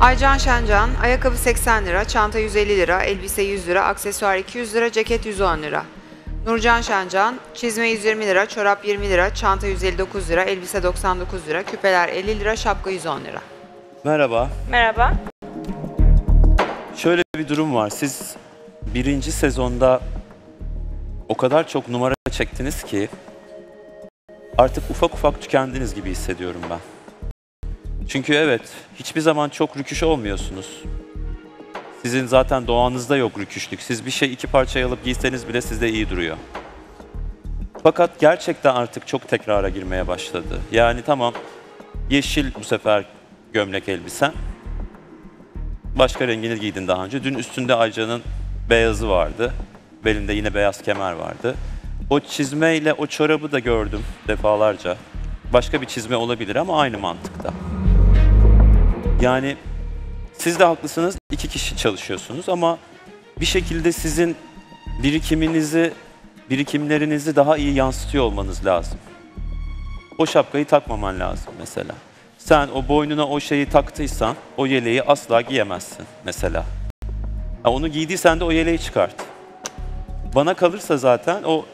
Aycan Şencan, ayakkabı 80 lira, çanta 150 lira, elbise 100 lira, aksesuar 200 lira, ceket 110 lira. Nurcan Şencan, çizme 120 lira, çorap 20 lira, çanta 159 lira, elbise 99 lira, küpeler 50 lira, şapka 110 lira. Merhaba. Merhaba. Şöyle bir durum var. Siz birinci sezonda o kadar çok numara çektiniz ki artık ufak ufak tükendiniz gibi hissediyorum ben. Çünkü evet, hiçbir zaman çok rüküş olmuyorsunuz. Sizin zaten doğanızda yok rüküşlük. Siz bir şey iki parçaya alıp giyseniz bile sizde iyi duruyor. Fakat gerçekten artık çok tekrara girmeye başladı. Yani tamam, yeşil bu sefer gömlek elbisen. Başka rengini giydin daha önce. Dün üstünde Aycan'ın beyazı vardı. Belinde yine beyaz kemer vardı. O çizmeyle o çorabı da gördüm defalarca. Başka bir çizme olabilir ama aynı mantıkta. Yani siz de haklısınız. iki kişi çalışıyorsunuz ama bir şekilde sizin birikiminizi, birikimlerinizi daha iyi yansıtıyor olmanız lazım. O şapkayı takmaman lazım mesela. Sen o boynuna o şeyi taktıysan o yeleği asla giyemezsin mesela. Ha, onu giydiysen de o yeleği çıkart. Bana kalırsa zaten o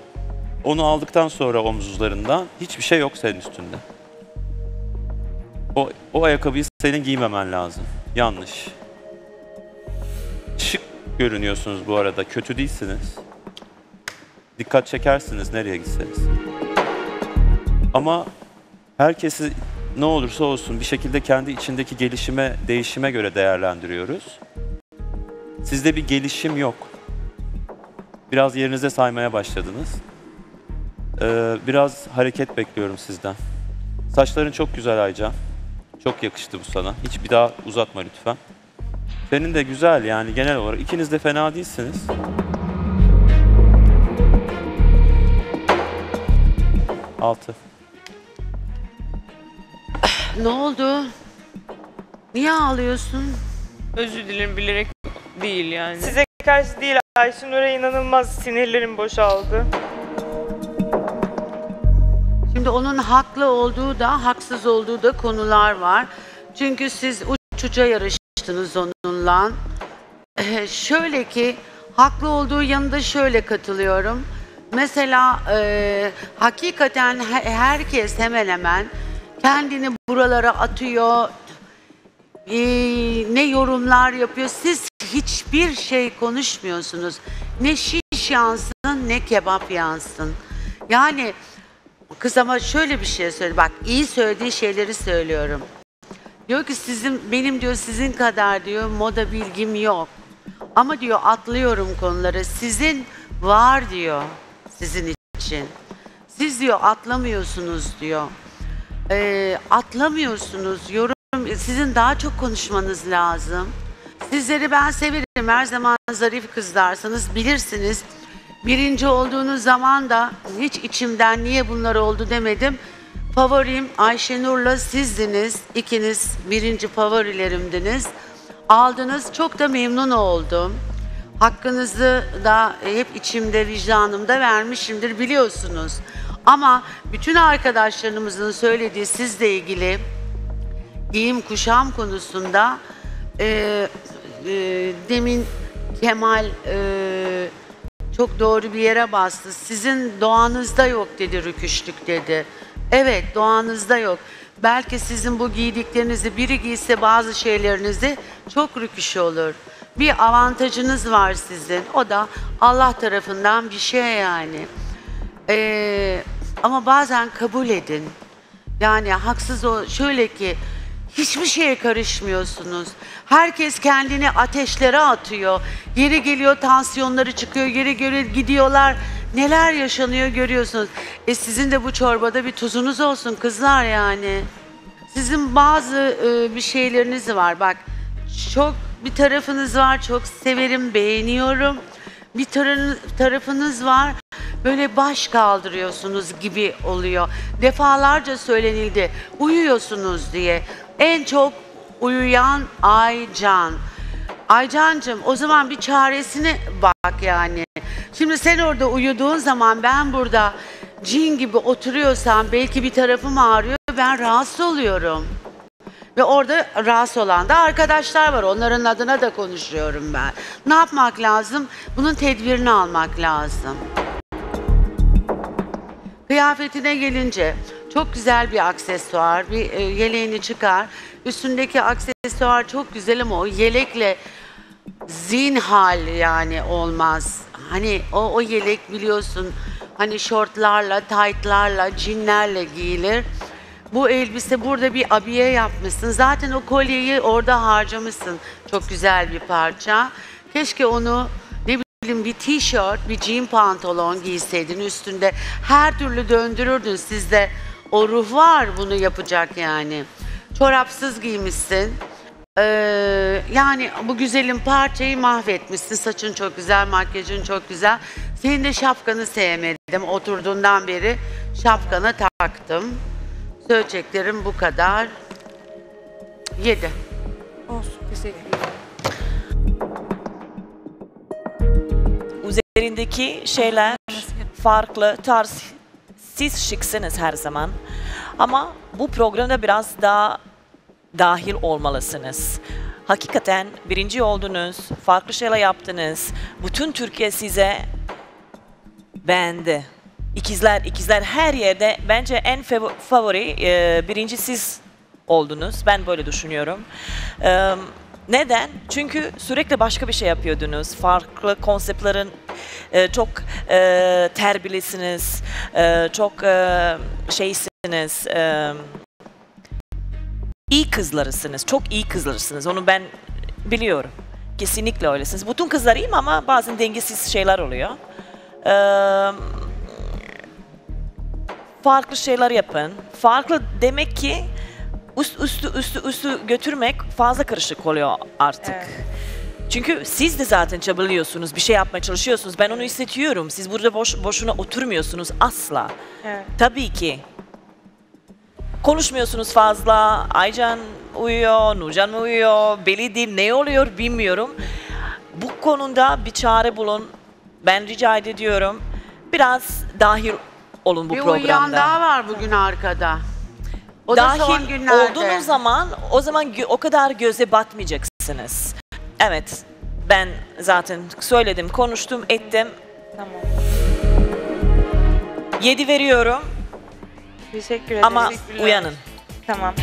onu aldıktan sonra omuzlarından hiçbir şey yok senin üstünde. O, o ayakkabıyı senin giymemen lazım. Yanlış. Şık görünüyorsunuz bu arada. Kötü değilsiniz. Dikkat çekersiniz nereye gitseniz. Ama herkesi ne olursa olsun bir şekilde kendi içindeki gelişime, değişime göre değerlendiriyoruz. Sizde bir gelişim yok. Biraz yerinize saymaya başladınız. Ee, biraz hareket bekliyorum sizden. Saçların çok güzel Aycan. Çok yakıştı bu sana. Hiç bir daha uzatma lütfen. Senin de güzel yani genel olarak. İkiniz de fena değilsiniz. Altı. Ne oldu? Niye ağlıyorsun? Özür dilerim bilerek değil yani. Size karşı değil Ayşenur'a inanılmaz sinirlerim boşaldı. Şimdi onun haklı olduğu da haksız olduğu da konular var. Çünkü siz uç uca yarıştınız onunla. Ee, şöyle ki haklı olduğu yanında şöyle katılıyorum. Mesela e, hakikaten he- herkes hemen hemen kendini buralara atıyor. Ee, ne yorumlar yapıyor. Siz hiçbir şey konuşmuyorsunuz. Ne şiş yansın ne kebap yansın. Yani Kız ama şöyle bir şey söyle. Bak iyi söylediği şeyleri söylüyorum. Diyor ki sizin benim diyor sizin kadar diyor moda bilgim yok. Ama diyor atlıyorum konuları. Sizin var diyor sizin için. Siz diyor atlamıyorsunuz diyor. Ee, atlamıyorsunuz. Yorum sizin daha çok konuşmanız lazım. Sizleri ben severim. Her zaman zarif kızlarsınız. Bilirsiniz. Birinci olduğunuz zaman da hiç içimden niye bunlar oldu demedim. Favorim Ayşenur'la sizdiniz. İkiniz birinci favorilerimdiniz. Aldınız. Çok da memnun oldum. Hakkınızı da hep içimde, vicdanımda vermişimdir biliyorsunuz. Ama bütün arkadaşlarımızın söylediği sizle ilgili giyim kuşam konusunda e, e, demin Kemal e, çok doğru bir yere bastı. Sizin doğanızda yok dedi rüküşlük dedi. Evet doğanızda yok. Belki sizin bu giydiklerinizi biri giyse bazı şeylerinizi çok rüküş olur. Bir avantajınız var sizin. O da Allah tarafından bir şey yani. Ee, ama bazen kabul edin. Yani haksız o şöyle ki hiçbir şeye karışmıyorsunuz. Herkes kendini ateşlere atıyor. Yeri geliyor tansiyonları çıkıyor, yeri göre gidiyorlar. Neler yaşanıyor görüyorsunuz. E sizin de bu çorbada bir tuzunuz olsun kızlar yani. Sizin bazı e, bir şeyleriniz var. Bak çok bir tarafınız var. Çok severim, beğeniyorum. Bir tarafın- tarafınız var. Böyle baş kaldırıyorsunuz gibi oluyor. Defalarca söylenildi. Uyuyorsunuz diye. En çok uyuyan Aycan. Aycancığım o zaman bir çaresine bak yani. Şimdi sen orada uyuduğun zaman ben burada cin gibi oturuyorsam belki bir tarafım ağrıyor ben rahatsız oluyorum. Ve orada rahatsız olan da arkadaşlar var. Onların adına da konuşuyorum ben. Ne yapmak lazım? Bunun tedbirini almak lazım. Kıyafetine gelince çok güzel bir aksesuar. Bir e, yeleğini çıkar. Üstündeki aksesuar çok güzel ama o yelekle zinhal yani olmaz. Hani o, o yelek biliyorsun hani şortlarla, taytlarla, cinlerle giyilir. Bu elbise burada bir abiye yapmışsın. Zaten o kolyeyi orada harcamışsın. Çok güzel bir parça. Keşke onu bir tişört, bir jean pantolon giyseydin üstünde. Her türlü döndürürdün. Sizde o ruh var bunu yapacak yani. Çorapsız giymişsin. Ee, yani bu güzelim parçayı mahvetmişsin. Saçın çok güzel, makyajın çok güzel. Senin de şapkanı sevmedim. Oturduğundan beri şapkana taktım. Söyleyeceklerim bu kadar. Yedi. Olsun. Teşekkür ederim. Üzerindeki şeyler farklı tarz. Siz şıksınız her zaman. Ama bu programda biraz daha dahil olmalısınız. Hakikaten birinci oldunuz, farklı şeyler yaptınız. Bütün Türkiye size beğendi. İkizler, ikizler her yerde bence en fav- favori e, birinci siz oldunuz. Ben böyle düşünüyorum. E, neden? Çünkü sürekli başka bir şey yapıyordunuz. Farklı konseptlerin e, çok e, terbilisiniz, e, çok e, şeysiniz. E, iyi kızlarısınız, çok iyi kızlarısınız. Onu ben biliyorum. Kesinlikle öylesiniz. Bütün kızlar iyiyim ama bazen dengesiz şeyler oluyor. Ee, farklı şeyler yapın. Farklı demek ki üst üstü üstü üstü götürmek fazla karışık oluyor artık. Evet. Çünkü siz de zaten çabalıyorsunuz, bir şey yapmaya çalışıyorsunuz. Ben onu hissediyorum. Siz burada boş, boşuna oturmuyorsunuz asla. Evet. Tabii ki. Konuşmuyorsunuz fazla. Aycan uyuyor, Nurcan mı uyuyor, belli değil. Ne oluyor bilmiyorum. Bu konuda bir çare bulun. Ben rica ediyorum. Biraz dahil olun bu bir uyuyan programda. daha var bugün arkada. O da son dahil günlerde. olduğunuz zaman o zaman gö- o kadar göze batmayacaksınız. Evet. Ben zaten söyledim, konuştum, ettim. Tamam. 7 veriyorum Teşekkür ederim. ama uyanın. Tamam.